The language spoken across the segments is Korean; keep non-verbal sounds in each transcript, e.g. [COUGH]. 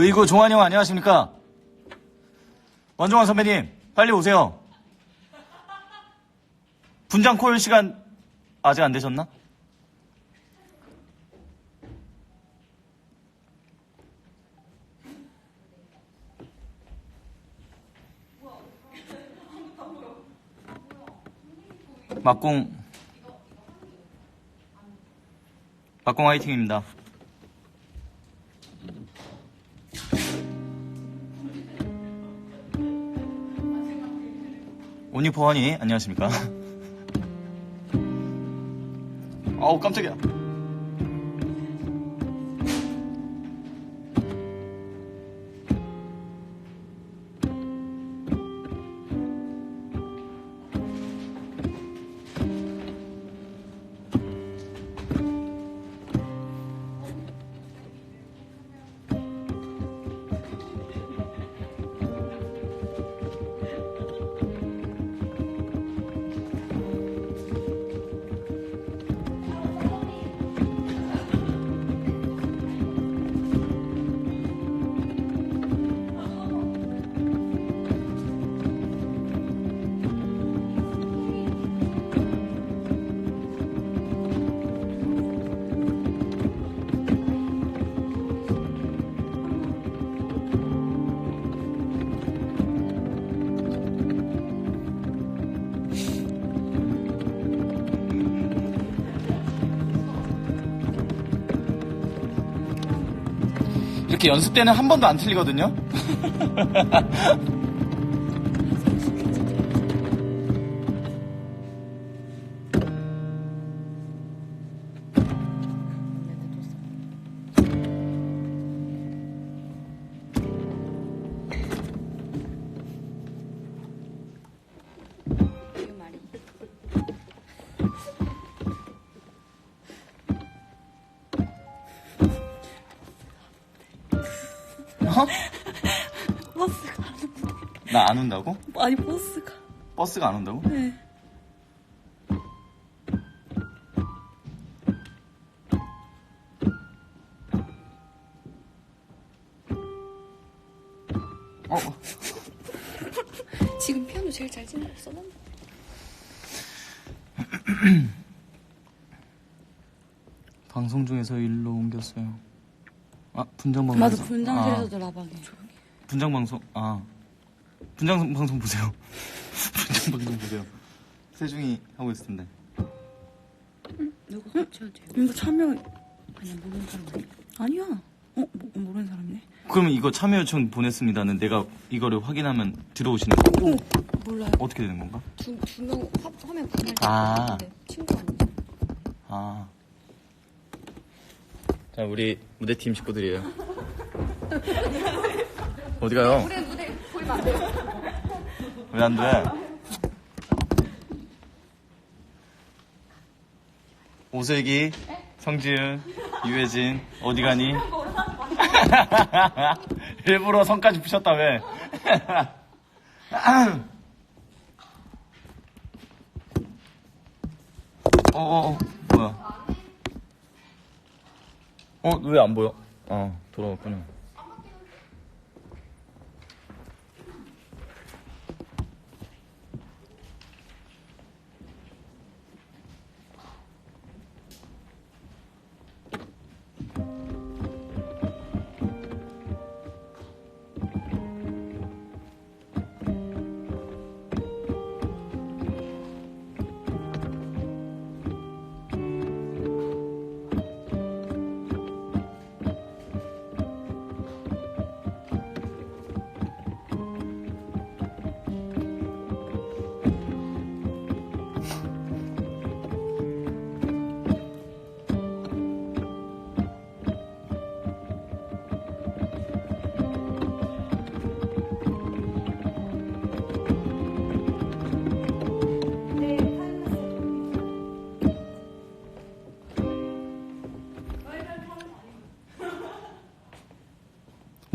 의구 종환이 형 안녕하십니까? 원종환 선배님, 빨리 오세요. 분장 콜 시간 아직 안 되셨나? 막공 막공 화이팅입니다. 오니포 허니 안녕하십니까? 아우 깜짝이야. 이렇게 연습 때는 한 번도 안 틀리거든요. [LAUGHS] [LAUGHS] 버스가 안 온다. 나안 온다고? 아니 버스가. 버스가 안 온다고? 네. 어, [LAUGHS] 지금 피아노 제일 잘 치는 거 써놨나? [CLEARS THROAT] 방송 중에서 일로 옮겼어요. 아 분장 방송. 맞아 분장실에서도 라방해. 분장 방송 아 분장 방송 보세요. [LAUGHS] 분장 방송 보세요. 세중이 하고 있을 텐데. 누가 같이 하지? 이거 참여 그냥 모르는 사람 아니야? 아니야. 어 모, 모르는 사람이네. 그러면 이거 참여 요청 보냈습니다는 내가 이거를 확인하면 들어오시는 거어 몰라요. 어떻게 되는 건가? 두두명 화면 분할 아. 때 친구 아니야? 아. 자, 우리 무대팀 식구들이에요. [LAUGHS] 어디 가요? 무대 무대 보이면 안 돼요. 왜 안 돼? 오슬기, 성지은, 유혜진, 어디 가니? [LAUGHS] 일부러 성까지 부셨다, 왜? [LAUGHS] 어, 어, 어, 뭐야? 어, 왜 안 보여? 어, 돌아왔구나.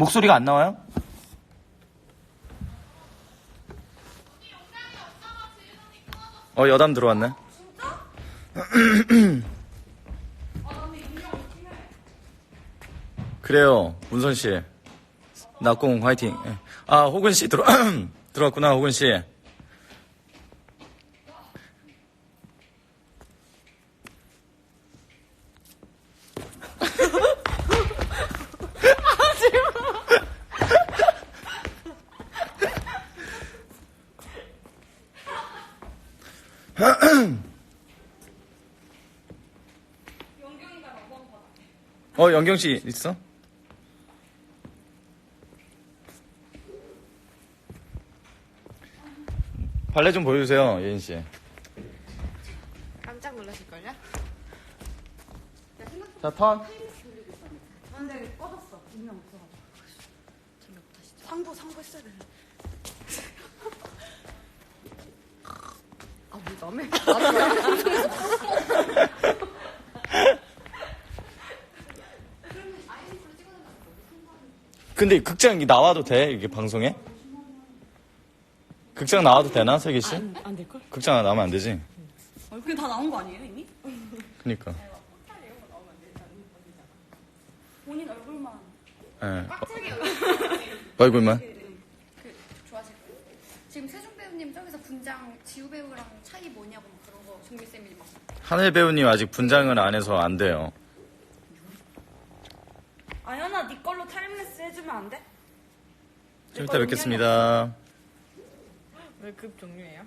목소리가 안 나와요? 어, 여담 들어왔네. [CLEARS THROAT] 그래요, 문선 씨. 낙공 화이팅. 예. 아, 호근 씨 들어, [CLEARS THROAT] 들어왔구나, 호근 씨. 어, 영경 씨 있어? 발레 좀 보여주세요, 예인 씨. 깜짝 놀라실걸요? 자, 턴. 근데 꺼졌어. 분명 없어가지고. 재미없다 진짜. 상부 상부 했어야 돼. 아, 뭐 남의 [LAUGHS] 근데 극장 이 나와도 돼? 이게 방송에? 극장 나와도 되나, 세기 씨? 안 될걸? 극장 나오면 안 되지? 어, 그게 다 나온 거 아니에요 이미? 그니까. 본인 얼굴만. 예. 얼굴만? 좋아하실 거예요. 지금 세종 배우님 저기서 분장 지우 배우랑 차이 뭐냐고 막 그런 거 종미 쌤이 막 하늘 배우님 아직 분장을 안 해서 안 돼요. 아연아 네 걸로 타임레스 해주면 안 돼? 좀 이따 뵙겠습니다. 왜 급 종류예요?